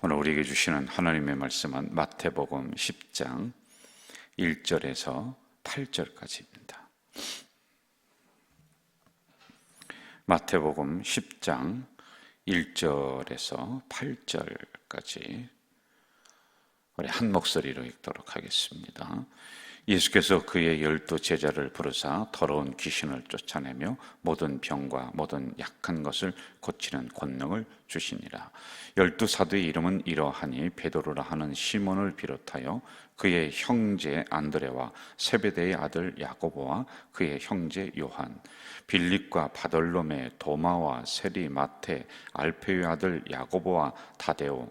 오늘 우리에게 주시는 하나님의 말씀은 마태복음 10장 1절에서 8절까지입니다. 마태복음 10장 1절에서 8절까지 우리 한 목소리로 읽도록 하겠습니다. 예수께서 그의 열두 제자를 부르사 더러운 귀신을 쫓아내며 모든 병과 모든 약한 것을 고치는 권능을 주시니라. 열두 사도의 이름은 이러하니 베드로라 하는 시몬을 비롯하여 그의 형제 안드레와 세베대의 아들 야고보와 그의 형제 요한, 빌립과 바돌로메, 도마와 세리, 마테, 알페의 아들 야고보와 다데오,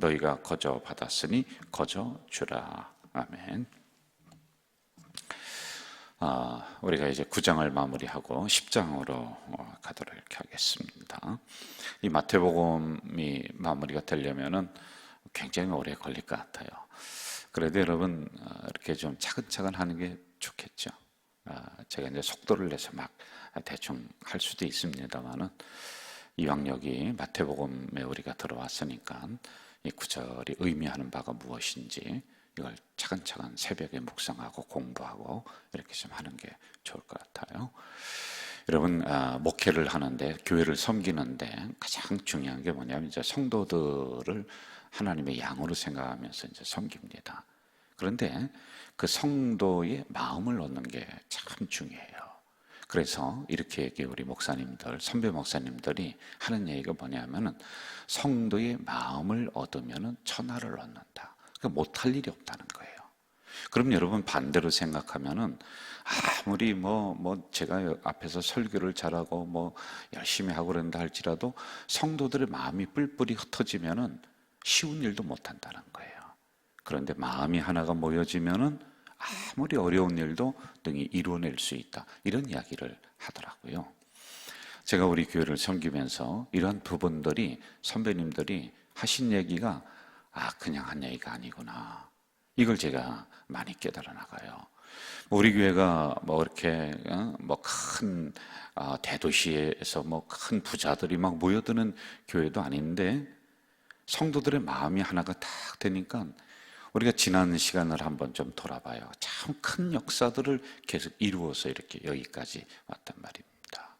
너희가 거저 받았으니 거저 주라. 아멘. 아, 우리가 이제 9장을 마무리하고 10장으로 어, 가도록 이렇게 하겠습니다. 이 마태복음이 마무리가 되려면은 굉장히 오래 걸릴 것 같아요. 그래도 여러분 어, 이렇게 좀 차근차근 하는 게 좋겠죠. 아, 제가 이제 속도를 내서 막 대충 할 수도 있습니다만은 이왕 여기 마태복음에 우리가 들어왔으니까 이 구절이 의미하는 바가 무엇인지 이걸 차근차근 새벽에 묵상하고 공부하고 이렇게 좀 하는 게 좋을 것 같아요. 여러분 아, 목회를 하는데 교회를 섬기는데 가장 중요한 게 뭐냐면 이제 성도들을 하나님의 양으로 생각하면서 이제 섬깁니다. 그런데 그 성도의 마음을 얻는 게 참 중요해요. 그래서 이렇게 우리 목사님들, 선배 목사님들이 하는 얘기가 뭐냐면은 성도의 마음을 얻으면 천하를 얻는다. 그러니까 못할 일이 없다는 거예요. 그럼 여러분 반대로 생각하면은 아무리 뭐, 뭐 제가 앞에서 설교를 잘하고 뭐 열심히 하고 그런다 할지라도 성도들의 마음이 뿔뿔이 흩어지면은 쉬운 일도 못 한다는 거예요. 그런데 마음이 하나가 모여지면은 아무리 어려운 일도 등이 이루어낼 수 있다. 이런 이야기를 하더라고요. 제가 우리 교회를 섬기면서 이러한 부분들이 선배님들이 하신 얘기가 아, 그냥 한 얘기가 아니구나. 이걸 제가 많이 깨달아 나가요. 우리 교회가 뭐 이렇게 어? 뭐큰 어, 대도시에서 뭐 큰 부자들이 막 모여드는 교회도 아닌데 성도들의 마음이 하나가 딱 되니까 우리가 지난 시간을 한번 좀 돌아봐요. 참 큰 역사들을 계속 이루어서 이렇게 여기까지 왔단 말입니다.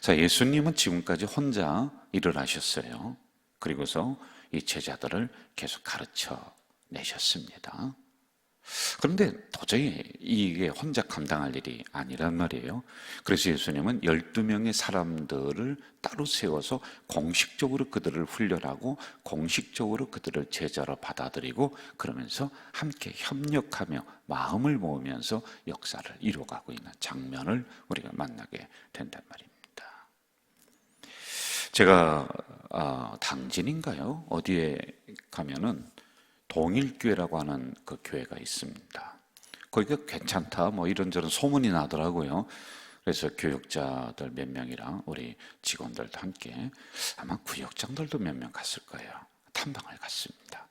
자, 예수님은 지금까지 혼자 일을 하셨어요. 그리고서 이 제자들을 계속 가르쳐 내셨습니다. 그런데 도저히 이게 혼자 감당할 일이 아니란 말이에요. 그래서 예수님은 12명의 사람들을 따로 세워서 공식적으로 그들을 훈련하고 공식적으로 그들을 제자로 받아들이고 그러면서 함께 협력하며 마음을 모으면서 역사를 이루어가고 있는 장면을 우리가 만나게 된단 말입니다. 제가 아, 당진인가요? 어디에 가면은 동일교회라고 하는 그 교회가 있습니다. 거기가 괜찮다, 뭐 이런저런 소문이 나더라고요. 그래서 교육자들 몇 명이랑 우리 직원들도 함께 아마 구역장들도 몇 명 갔을 거예요. 탐방을 갔습니다.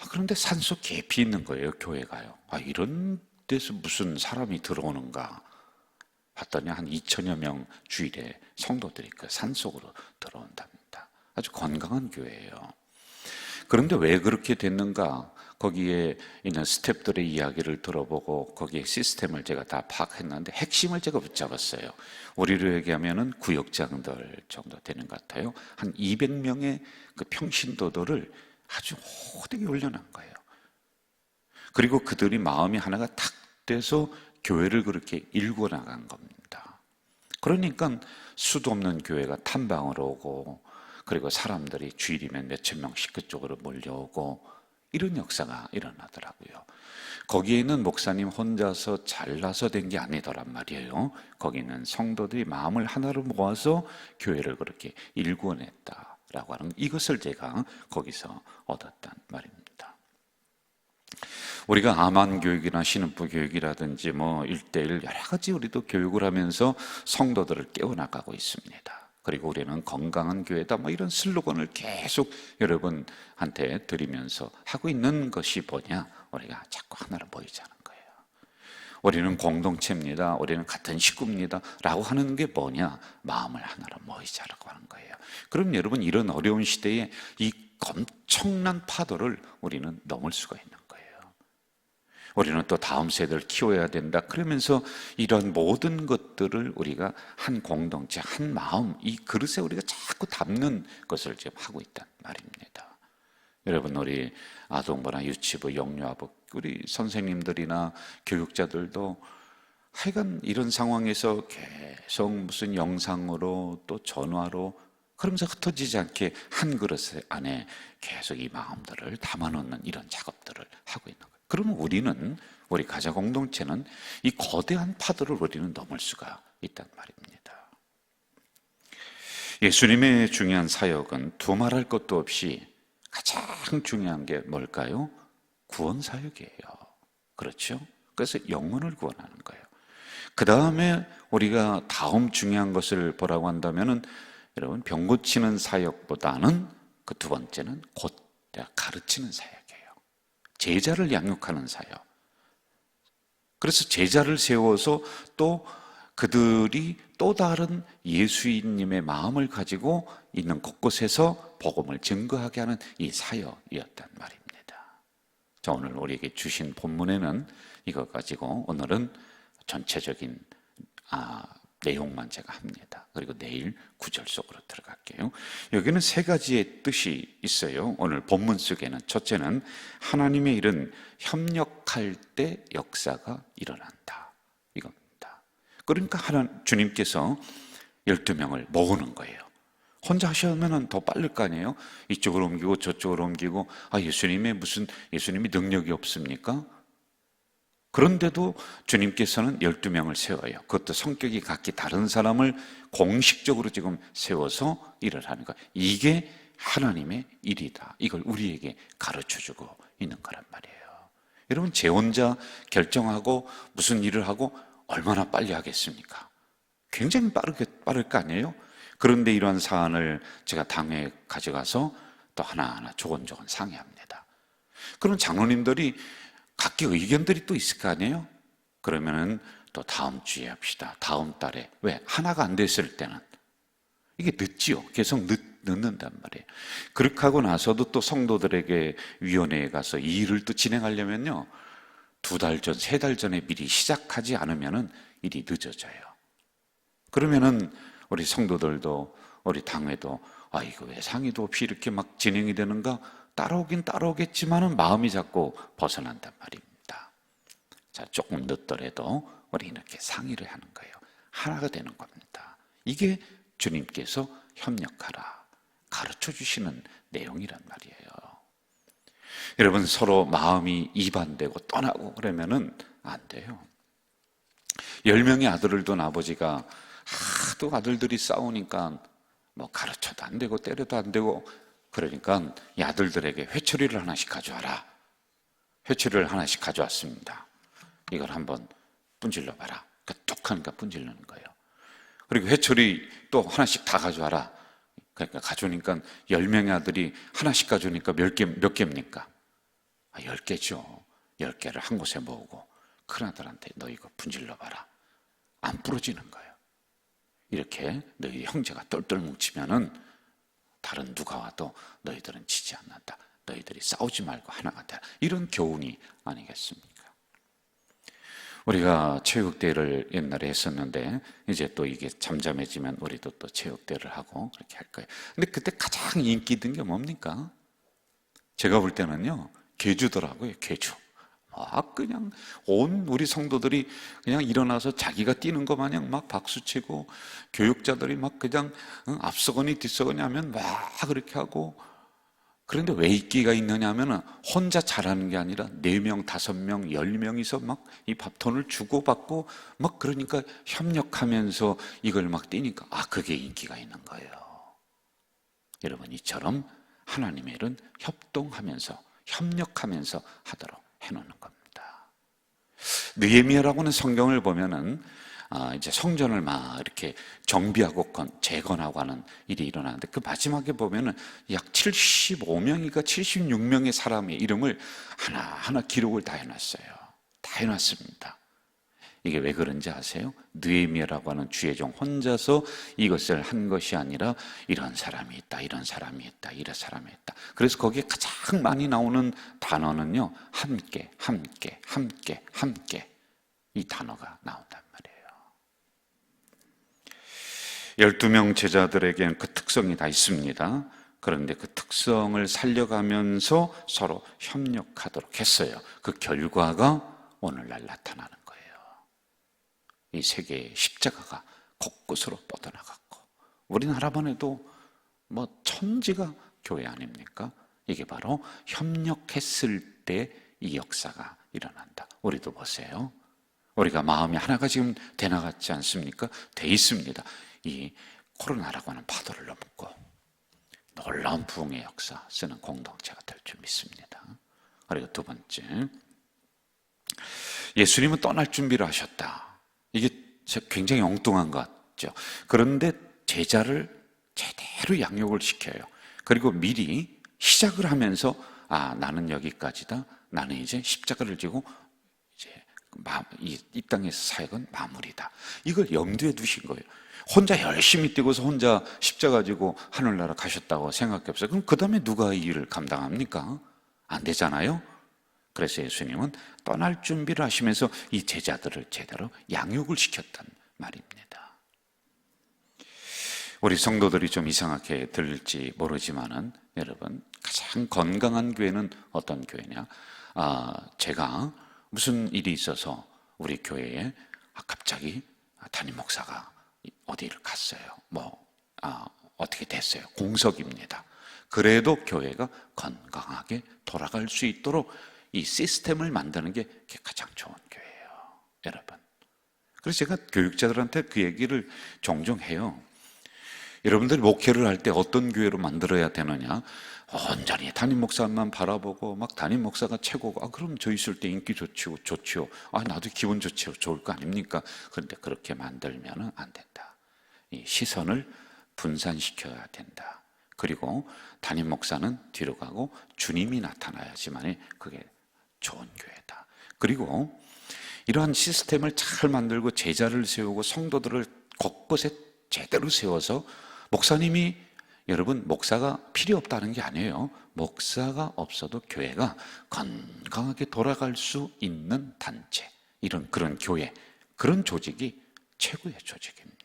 아, 그런데 산속 깊이 있는 거예요, 교회가요. 아, 이런 데서 무슨 사람이 들어오는가. 봤더니 한 2천여 명 주일에 성도들이 그 산속으로 들어온답니다. 아주 건강한 교회예요. 그런데 왜 그렇게 됐는가? 거기에 있는 스탭들의 이야기를 들어보고 거기에 시스템을 제가 다 파악했는데 핵심을 제가 붙잡았어요. 우리로 얘기하면은 구역장들 정도 되는 것 같아요. 한 200명의 그 평신도들을 아주 호되게 훈련한 거예요. 그리고 그들이 마음이 하나가 탁 돼서 교회를 그렇게 일궈 나간 겁니다. 그러니까 수도 없는 교회가 탐방을 오고 그리고 사람들이 주일이면 몇천 명씩 그쪽으로 몰려오고 이런 역사가 일어나더라고요. 거기에 있는 목사님 혼자서 잘나서 된 게 아니더란 말이에요. 거기는 성도들이 마음을 하나로 모아서 교회를 그렇게 일궈냈다라고 하는 이것을 제가 거기서 얻었단 말입니다. 우리가 아만 교육이나 신흥부 교육이라든지 뭐 일대일 여러 가지 우리도 교육을 하면서 성도들을 깨워나가고 있습니다. 그리고 우리는 건강한 교회다 뭐 이런 슬로건을 계속 여러분한테 드리면서 하고 있는 것이 뭐냐? 우리가 자꾸 하나로 모이자는 거예요. 우리는 공동체입니다. 우리는 같은 식구입니다. 라고 하는 게 뭐냐? 마음을 하나로 모이자라고 하는 거예요. 그럼 여러분 이런 어려운 시대에 이 엄청난 파도를 우리는 넘을 수가 있는. 우리는 또 다음 세대를 키워야 된다. 그러면서 이런 모든 것들을 우리가 한 공동체, 한 마음, 이 그릇에 우리가 자꾸 담는 것을 지금 하고 있단 말입니다. 여러분, 우리 아동부나 유치부, 영유아부, 우리 선생님들이나 교육자들도 하여간 이런 상황에서 계속 무슨 영상으로 또 전화로 그러면서 흩어지지 않게 한 그릇 안에 계속 이 마음들을 담아놓는 이런 작업들을 하고 있는 거예요. 그러면 우리는 우리 가자 공동체는 이 거대한 파도를 우리는 넘을 수가 있단 말입니다. 예수님의 중요한 사역은 두말할 것도 없이 가장 중요한 게 뭘까요? 구원 사역이에요. 그렇죠? 그래서 영혼을 구원하는 거예요. 그 다음에 우리가 다음 중요한 것을 보라고 한다면은 여러분 병 고치는 사역보다는 그 두 번째는 곧 가르치는 사역이에요. 제자를 양육하는 사역. 그래서 제자를 세워서 또 그들이 또 다른 예수님의 마음을 가지고 있는 곳곳에서 복음을 증거하게 하는 이 사역이었단 말입니다. 자, 오늘 우리에게 주신 본문에는 이것 가지고 오늘은 전체적인 아, 내용만 제가 합니다. 그리고 내일 구절 속으로 들어갈게요. 여기는 세 가지의 뜻이 있어요. 오늘 본문 속에는 첫째는 하나님의 일은 협력할 때 역사가 일어난다. 이겁니다. 그러니까 하나 주님께서 12명을 모으는 거예요. 혼자 하시면 더 빠를 거 아니에요? 이쪽으로 옮기고 저쪽으로 옮기고 아 예수님의 무슨 예수님이 능력이 없습니까? 그런데도 주님께서는 12명을 세워요. 그것도 성격이 각기 다른 사람을 공식적으로 지금 세워서 일을 하는 거. 이게 하나님의 일이다. 이걸 우리에게 가르쳐 주고 있는 거란 말이에요. 여러분, 제 혼자 결정하고 무슨 일을 하고 얼마나 빨리 하겠습니까? 굉장히 빠르게, 빠를 거 아니에요? 그런데 이러한 사안을 제가 당에 가져가서 또 하나하나 조곤조곤 상의합니다. 그럼 장로님들이 각기 의견들이 또 있을 거 아니에요? 그러면은 또 다음 주에 합시다. 다음 달에. 왜? 하나가 안 됐을 때는. 이게 늦지요. 계속 늦, 늦는단 말이에요. 그렇게 하고 나서도 또 성도들에게 위원회에 가서 이 일을 또 진행하려면요. 두 달 전, 세 달 전에 미리 시작하지 않으면은 일이 늦어져요. 그러면은 우리 성도들도 우리 당회도 아 이거 왜 상의도 없이 이렇게 막 진행이 되는가 따라오긴 따라오겠지만은 마음이 자꾸 벗어난단 말입니다. 자, 조금 늦더라도 우리 이렇게 상의를 하는 거예요. 하나가 되는 겁니다. 이게 주님께서 협력하라 가르쳐 주시는 내용이란 말이에요. 여러분 서로 마음이 이반되고 떠나고 그러면은 안 돼요. 열 명의 아들을 둔 아버지가 하도 아들들이 싸우니까 뭐 가르쳐도 안 되고 때려도 안 되고 그러니까 이 아들들에게 회초리를 하나씩 가져와라. 회초리를 하나씩 가져왔습니다. 이걸 한번 분질러 봐라. 그러니까 뚝 하니까 분질르는 거예요. 그리고 회초리 또 하나씩 다 가져와라. 그러니까 가져오니까 열 명의 아들이 하나씩 가져오니까 몇 개, 몇 개입니까? 아, 열 개죠. 열 개를 한 곳에 모으고 큰 아들한테 너 이거 분질러 봐라. 안 부러지는 거예요. 이렇게 너희 형제가 똘똘 뭉치면은 다른 누가 와도 너희들은 지지 않는다. 너희들이 싸우지 말고 하나가 되 이런 교훈이 아니겠습니까? 우리가 체육대회를 옛날에 했었는데 이제 또 이게 잠잠해지면 우리도 또 체육대회를 하고 그렇게 할 거예요. 근데 그때 가장 인기 있는 게 뭡니까? 제가 볼 때는요, 개주더라고요, 개주. 막 그냥 온 우리 성도들이 그냥 일어나서 자기가 뛰는 것 마냥 막 박수치고 교육자들이 막 그냥 앞서거니 뒤서거니 하면 막 그렇게 하고 그런데 왜 인기가 있느냐 하면 혼자 잘하는 게 아니라 네명 다섯 명열 명이서 막 이 밥돈을 주고받고 막 그러니까 협력하면서 이걸 막 뛰니까 아, 그게 인기가 있는 거예요. 여러분, 이처럼 하나님의 일은 협동하면서 협력하면서 하도록 해놓는 겁니다. 느헤미야라고는 성경을 보면은 아, 이제 성전을 막 이렇게 정비하고 건, 재건하고 하는 일이 일어나는데 그 마지막에 보면은 약 75명인가 76명의 사람의 이름을 하나하나 기록을 다 해놨어요. 다 해놨습니다. 이게 왜 그런지 아세요? 느헤미야라고 하는 주의종 혼자서 이것을 한 것이 아니라 이런 사람이 있다, 이런 사람이 있다, 이런 사람이 있다. 그래서 거기에 가장 많이 나오는 단어는요, 함께, 함께, 함께, 함께 이 단어가 나온단 말이에요. 12명 제자들에게는 그 특성이 다 있습니다. 그런데 그 특성을 살려가면서 서로 협력하도록 했어요. 그 결과가 오늘날 나타나는 거예요. 이 세계의 십자가가 곳곳으로 뻗어나갔고, 우리나라만 해도 뭐 천지가 교회 아닙니까? 이게 바로 협력했을 때 이 역사가 일어난다. 우리도 보세요. 우리가 마음이 하나가 지금 돼 나갔지 않습니까? 돼 있습니다. 이 코로나라고 하는 파도를 넘고 놀라운 부흥의 역사 쓰는 공동체가 될 줄 믿습니다. 그리고 두 번째, 예수님은 떠날 준비를 하셨다. 이게 굉장히 엉뚱한 것 같죠. 그런데 제자를 제대로 양육을 시켜요. 그리고 미리 시작을 하면서 아 나는 여기까지다. 나는 이제 십자가를 지고 이제 이, 이 땅에서 사역은 마무리다. 이걸 염두에 두신 거예요. 혼자 열심히 뛰고서 혼자 십자가 지고 하늘나라 가셨다고 생각해 보세요. 그럼 그 다음에 누가 이 일을 감당합니까? 안 되잖아요. 그래서 예수님은 떠날 준비를 하시면서 이 제자들을 제대로 양육을 시켰단 말입니다. 우리 성도들이 좀 이상하게 들릴지 모르지만은 여러분 가장 건강한 교회는 어떤 교회냐? 아, 제가 무슨 일이 있어서 우리 교회에 아, 갑자기 담임 목사가 어디를 갔어요. 뭐, 아, 어떻게 됐어요. 공석입니다. 그래도 교회가 건강하게 돌아갈 수 있도록 이 시스템을 만드는 게 가장 좋은 교회예요. 여러분. 그래서 제가 교육자들한테 그 얘기를 종종 해요. 여러분들이 목회를 할 때 어떤 교회로 만들어야 되느냐? 온전히 담임 목사만 바라보고 막 담임 목사가 최고고, 아, 그럼 저 있을 때 인기 좋지요, 좋지요. 아, 나도 기분 좋지요, 좋을 거 아닙니까? 그런데 그렇게 만들면 안 된다. 이 시선을 분산시켜야 된다. 그리고 담임 목사는 뒤로 가고 주님이 나타나야지만 그게 좋은 교회다. 그리고 이러한 시스템을 잘 만들고 제자를 세우고 성도들을 곳곳에 제대로 세워서 목사님이 여러분 목사가 필요 없다는 게 아니에요. 목사가 없어도 교회가 건강하게 돌아갈 수 있는 단체, 이런 그런 교회, 그런 조직이 최고의 조직입니다.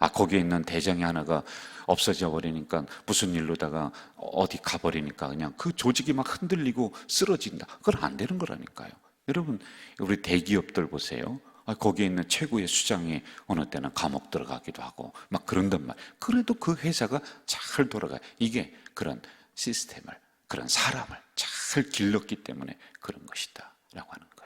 아 거기에 있는 대장이 하나가 없어져 버리니까 무슨 일로다가 어디 가버리니까 그냥 그 조직이 막 흔들리고 쓰러진다. 그건 안 되는 거라니까요. 여러분 우리 대기업들 보세요. 아, 거기에 있는 최고의 수장이 어느 때는 감옥 들어가기도 하고 막 그런단 말. 그래도 그 회사가 잘 돌아가요. 이게 그런 시스템을 그런 사람을 잘 길렀기 때문에 그런 것이다 라고 하는 거예요.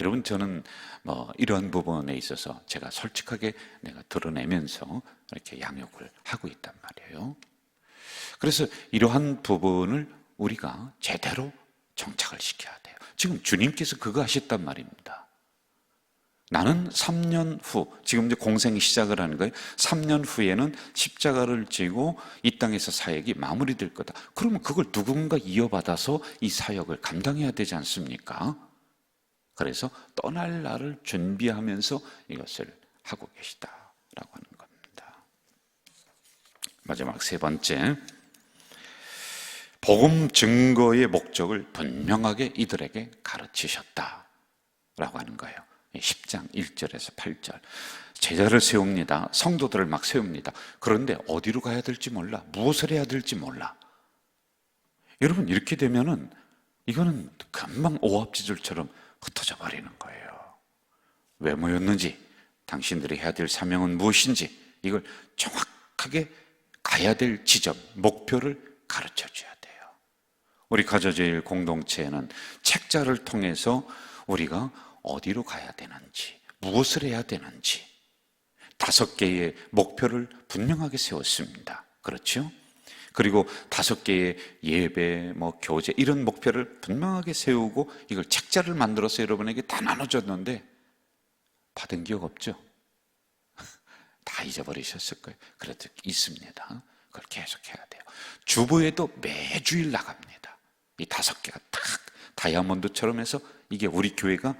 여러분 저는 뭐 이러한 부분에 있어서 제가 솔직하게 내가 드러내면서 이렇게 양육을 하고 있단 말이에요. 그래서 이러한 부분을 우리가 제대로 정착을 시켜야 돼요. 지금 주님께서 그거 하셨단 말입니다. 나는 3년 후, 지금 이제 공생이 시작을 하는 거예요. 3년 후에는 십자가를 지고 이 땅에서 사역이 마무리될 거다. 그러면 그걸 누군가 이어받아서 이 사역을 감당해야 되지 않습니까? 그래서 떠날 날을 준비하면서 이것을 하고 계시다라고 하는 겁니다. 마지막 세 번째. 복음 증거의 목적을 분명하게 이들에게 가르치셨다라고 하는 거예요. 10장 1절에서 8절. 제자를 세웁니다. 성도들을 막 세웁니다. 그런데 어디로 가야 될지 몰라. 무엇을 해야 될지 몰라. 여러분, 이렇게 되면은 이거는 금방 오합지졸처럼 흩어져 버리는 거예요. 왜 모였는지, 당신들이 해야 될 사명은 무엇인지, 이걸 정확하게 가야 될 지점, 목표를 가르쳐 줘야 돼요. 우리 가져제일 공동체는 책자를 통해서 우리가 어디로 가야 되는지, 무엇을 해야 되는지 다섯 개의 목표를 분명하게 세웠습니다. 그렇죠? 그리고 다섯 개의 예배, 뭐 교제 이런 목표를 분명하게 세우고 이걸 책자를 만들어서 여러분에게 다 나눠줬는데 받은 기억 없죠? 다 잊어버리셨을 거예요. 그래도 있습니다. 그걸 계속해야 돼요. 주보에도 매주일 나갑니다. 이 다섯 개가 딱 다이아몬드처럼 해서 이게 우리 교회가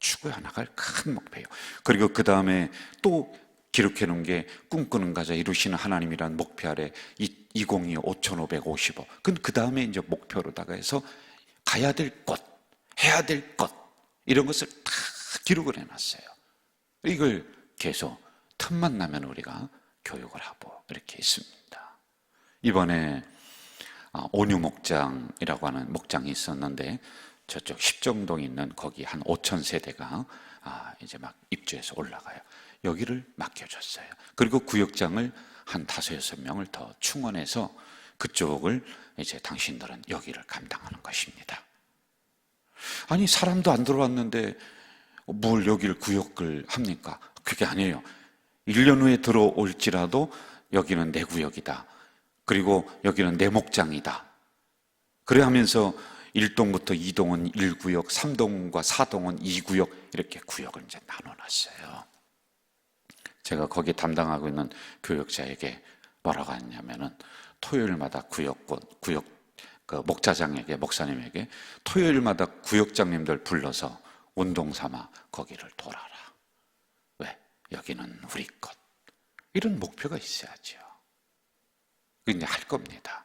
추구해 나갈 큰 목표예요. 그리고 그 다음에 또 기록해 놓은 게 꿈꾸는 가자 이루시는 하나님이라는 목표 아래 2025 5550억. 그 다음에 이제 목표로다가 해서 가야 될 것, 해야 될 것, 이런 것을 다 기록을 해놨어요. 이걸 계속 틈만 나면 우리가 교육을 하고 이렇게 있습니다. 이번에 아, 온유 목장이라고 하는 목장이 있었는데 저쪽 십정동에 있는 거기 한 5천 세대가 아, 이제 막 입주해서 올라가요. 여기를 맡겨줬어요. 그리고 구역장을 한 다섯 여섯 명을 더 충원해서 그쪽을 이제 당신들은 여기를 감당하는 것입니다. 아니 사람도 안 들어왔는데 뭘 여기를 구역을 합니까? 그게 아니에요. 1년 후에 들어올지라도 여기는 내 구역이다. 그리고 여기는 내 목장이다. 그래 하면서 1동부터 2동은 1구역, 3동과 4동은 2구역 이렇게 구역을 이제 나눠 놨어요. 제가 거기 담당하고 있는 교역자에게 뭐라고 했냐면은 토요일마다 구역권, 구역 그 목자장에게 목사님에게 토요일마다 구역장님들 불러서 운동 삼아 거기를 돌아라. 왜? 여기는 우리 것. 이런 목표가 있어야죠. 이제 할 겁니다.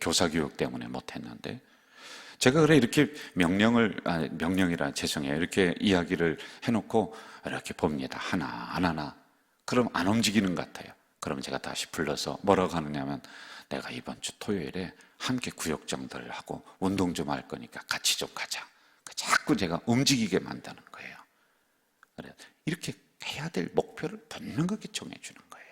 교사 교육 때문에 못했는데 제가 그래 이렇게 명령을 아, 명령이라 죄송해요 이렇게 이야기를 해놓고 이렇게 봅니다 하나 안 하나 그럼 안 움직이는 것 같아요. 그럼 제가 다시 불러서 뭐라고 하느냐면 내가 이번 주 토요일에 함께 구역장들을 하고 운동 좀 할 거니까 같이 좀 가자. 그 자꾸 제가 움직이게 만드는 거예요. 그래 이렇게 해야 될 목표를 분명하게 정해주는 거예요.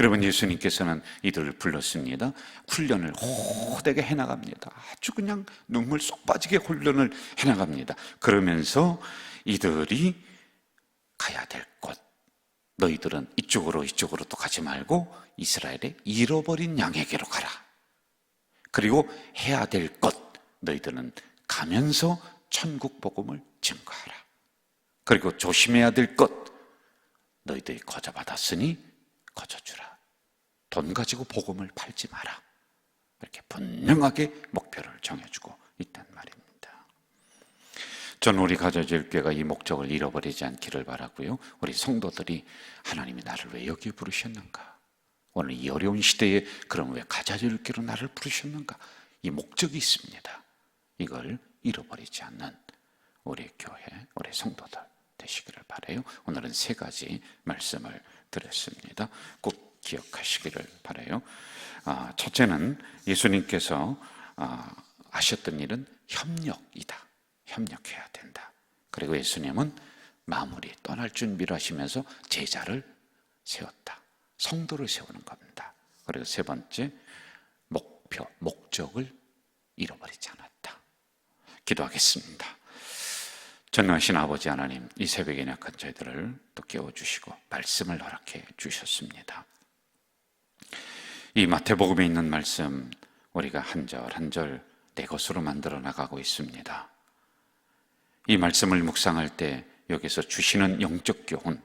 여러분 예수님께서는 이들을 불렀습니다. 훈련을 호되게 해나갑니다. 아주 그냥 눈물 쏙 빠지게 훈련을 해나갑니다. 그러면서 이들이 가야 될 곳, 너희들은 이쪽으로 이쪽으로 또 가지 말고 이스라엘의 잃어버린 양에게로 가라. 그리고 해야 될 것, 너희들은 가면서 천국 복음을 증거하라. 그리고 조심해야 될 것, 너희들이 거저 받았으니 거저 주라. 돈 가지고 복음을 팔지 마라. 이렇게 분명하게 목표를 정해주고 있단 말입니다. 저는 우리 가져질 교회가 이 목적을 잃어버리지 않기를 바라고요. 우리 성도들이 하나님이 나를 왜 여기 부르셨는가? 오늘 이 어려운 시대에 그럼 왜 가져질 교회로 나를 부르셨는가? 이 목적이 있습니다. 이걸 잃어버리지 않는 우리 교회, 우리 성도들 되시기를 바래요. 오늘은 세 가지 말씀을 드렸습니다. 꼭 기억하시기를 바래요. 아, 첫째는 예수님께서 아, 하셨던 일은 협력이다. 협력해야 된다. 그리고 예수님은 마무리 떠날 준비를 하시면서 제자를 세웠다. 성도를 세우는 겁니다. 그리고 세 번째 목표, 목적을 잃어버리지 않았다. 기도하겠습니다. 전능하신 아버지 하나님, 이 새벽에 약한 저희들을 또 깨워주시고 말씀을 허락해 주셨습니다. 이 마태복음에 있는 말씀 우리가 한 절 한 절 내 것으로 만들어 나가고 있습니다. 이 말씀을 묵상할 때 여기서 주시는 영적 교훈,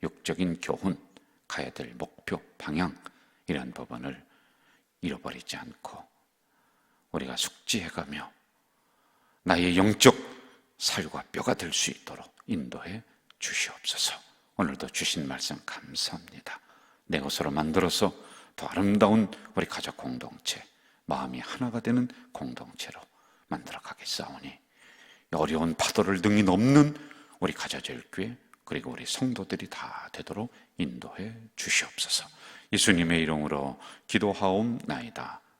육적인 교훈, 가야 될 목표, 방향 이런 부분을 잃어버리지 않고 우리가 숙지해가며 나의 영적 살과 뼈가 될 수 있도록 인도해 주시옵소서. 오늘도 주신 말씀 감사합니다. 내 것으로 만들어서 더 아름다운 우리 가족 공동체, 마음이 하나가 되는 공동체로 만들어 가겠사오니 어려운 파도를 등이 넘는 우리 가자절 교회 그리고 우리 성도들이 다 되도록 인도해 주시옵소서. 예수님의 이름으로 기도하옵나이다.